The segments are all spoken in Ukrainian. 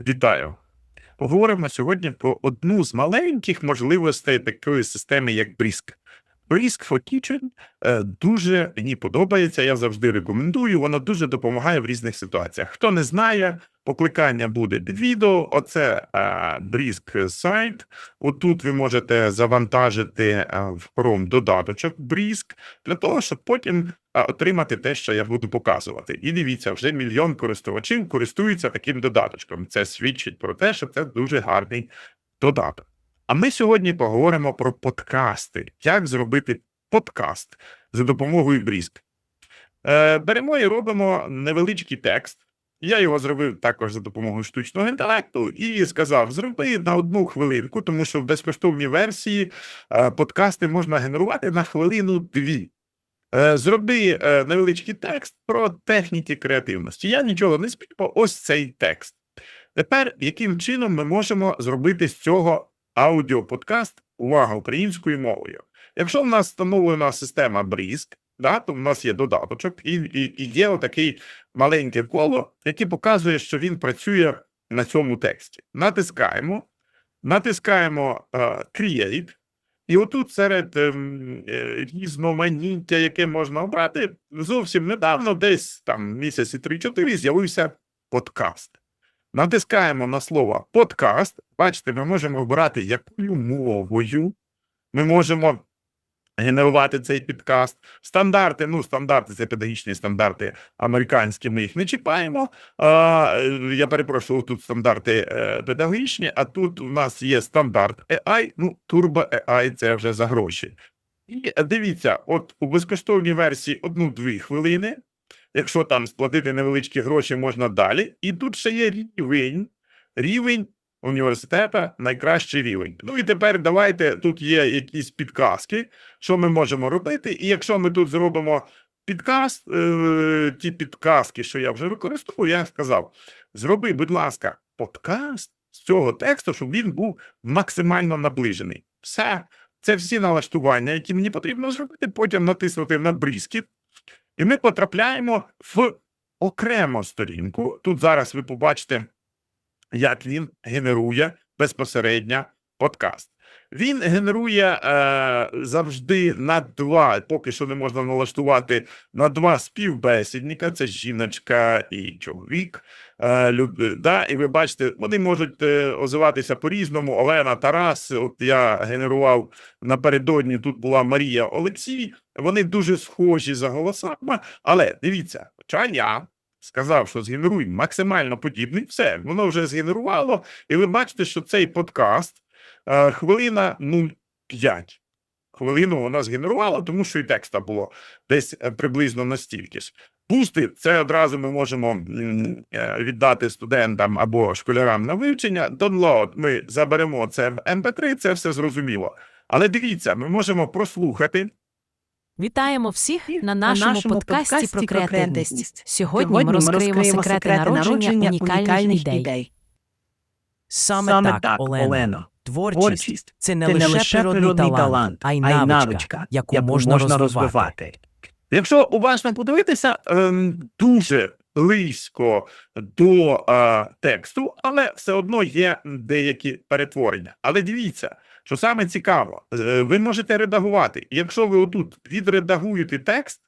Вітаю! Поговоримо сьогодні про одну з маленьких можливостей такої системи, як Brisk. Brisk for Kitchen е, дуже мені подобається, я завжди рекомендую, воно дуже допомагає в різних ситуаціях. Хто не знає, покликання буде під відео. Оце е, Brisk сайт. Отут ви можете завантажити е, в Chrome додаточок Brisk для того, щоб потім отримати те, що я буду показувати. І дивіться, вже мільйон користувачів користуються таким додаточком. Це свідчить про те, що це дуже гарний додаток. А ми сьогодні поговоримо про подкасти. Як зробити подкаст за допомогою Брізк. Е, беремо і робимо невеличкий текст. Я його зробив також за допомогою штучного інтелекту і сказав: зроби на одну хвилинку, тому що в безкоштовній версії е, подкасти можна генерувати на хвилину-дві. Е, Зроби е, невеличкий текст про техніки креативності. Я нічого не співав, ось цей текст. Тепер, яким чином ми можемо зробити з цього аудіоподкаст, увага українською мовою? Якщо в нас встановлена система Брізк, да, то в нас є додаточок, і, і, і є отакий маленьке коло, яке показує, що він працює на цьому тексті. Натискаємо, натискаємо е, Create, і отут серед ем, е, різноманіття, яке можна обрати, зовсім недавно, десь там місяці 3-4, з'явився подкаст. Натискаємо на слово подкаст. Бачите, ми можемо обрати якою мовою. Ми можемо генерувати цей підкаст. Стандарти, ну, стандарти, це педагогічні стандарти американські, ми їх не чіпаємо. А, е, я перепрошую, тут стандарти е, педагогічні, а тут у нас є стандарт AI, ну, Turbo AI це вже за гроші. І дивіться, от у безкоштовній версії одну-дві хвилини. Якщо там сплатити невеличкі гроші, можна далі. І тут ще є рівень, рівень університету, найкращий рівень. Ну і тепер давайте тут є якісь підказки, що ми можемо робити. І якщо ми тут зробимо підкаст, е, ті підказки, що я вже використовую, я сказав: зроби, будь ласка, подкаст з цього тексту, щоб він був максимально наближений. Все, це всі налаштування, які мені потрібно зробити, потім натиснути на брізкіт, і ми потрапляємо в окрему сторінку. Тут зараз ви побачите, як він генерує безпосередньо подкаст. Він генерує е, завжди на два, поки що не можна налаштувати на два співбесідника: це жіночка і чоловік. Е, люд, да, і ви бачите, вони можуть е, озиватися по-різному. Олена Тарас, от я генерував напередодні, тут була Марія Олексій. Вони дуже схожі за голосами, але дивіться, хоча я сказав, що згенеруй максимально подібний, все, воно вже згенерувало, і ви бачите, що цей подкаст е, хвилина 0,5. Хвилину вона згенерувала, тому що і текста було десь е, приблизно настільки ж. Пусти, це одразу ми можемо е, віддати студентам або школярам на вивчення. Download ми заберемо це в MP3, це все зрозуміло. Але дивіться, ми можемо прослухати. Вітаємо всіх на на нашому, нашому подкасті, подкасті про креативність. креативність. Сьогодні, ми розкриємо секрети народження унікальних ідей. Саме, так, Олено. Творчість Творчість це не це лише, не лише природний природний талант, талант, а й а й навичка, навичка, яку, яку можна, можна розвивати. розвивати. Якщо уважно подивитися, ем, дуже близько до е, тексту, але все одно є деякі перетворення. Але дивіться, що саме цікаво, е, ви можете редагувати. Якщо ви отут відредагуєте текст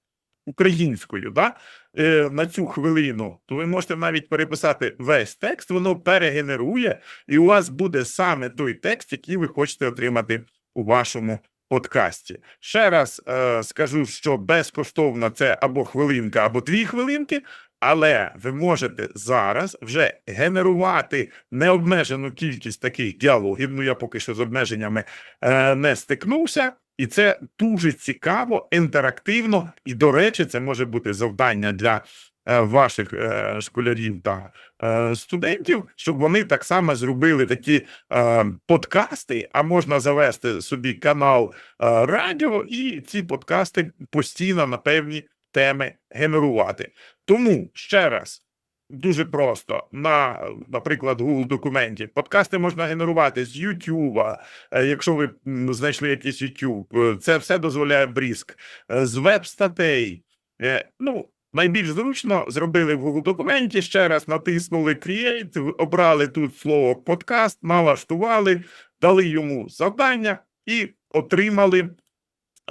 українською, да, е, на цю хвилину, то ви можете навіть переписати весь текст, воно перегенерує, і у вас буде саме той текст, який ви хочете отримати у вашому подкасті. Ще раз е, скажу, що безкоштовно це або хвилинка, або дві хвилинки, але ви можете зараз вже генерувати необмежену кількість таких діалогів. Ну я поки що з обмеженнями е, не стикнувся. І це дуже цікаво, інтерактивно, і, до речі, це може бути завдання для е, ваших е, школярів та е, студентів, щоб вони так само зробили такі е, подкасти, а можна завести собі канал е, радіо і ці подкасти постійно на певні теми генерувати. Тому ще раз. Дуже просто на, наприклад, Google документі. Подкасти можна генерувати з YouTube, е, якщо ви знайшли якийсь YouTube. Це все дозволяє Бріск. Е, З веб-статей. Е, Ну, найбільш зручно зробили в Google документі, ще раз натиснули Create, обрали тут слово подкаст, налаштували, дали йому завдання і отримали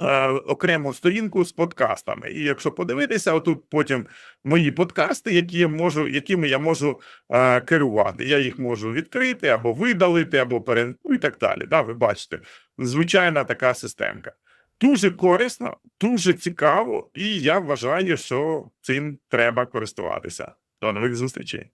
е, окрему сторінку з подкастами. І якщо подивитися, отут потім мої подкасти, які я можу, якими я можу е, керувати. Я їх можу відкрити або видалити, або пере... ну, і так далі. Да, ви бачите, звичайна така системка. Дуже корисно, дуже цікаво, і я вважаю, що цим треба користуватися. До нових зустрічей.